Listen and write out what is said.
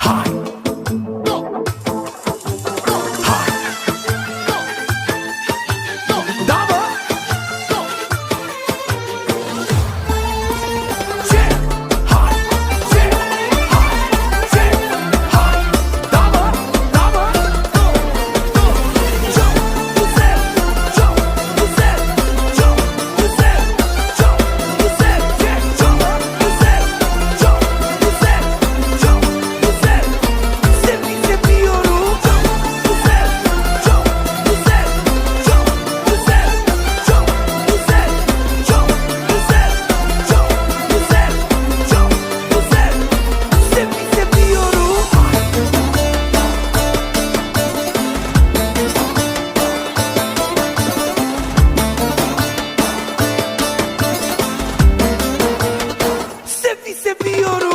Hi. seviyorum.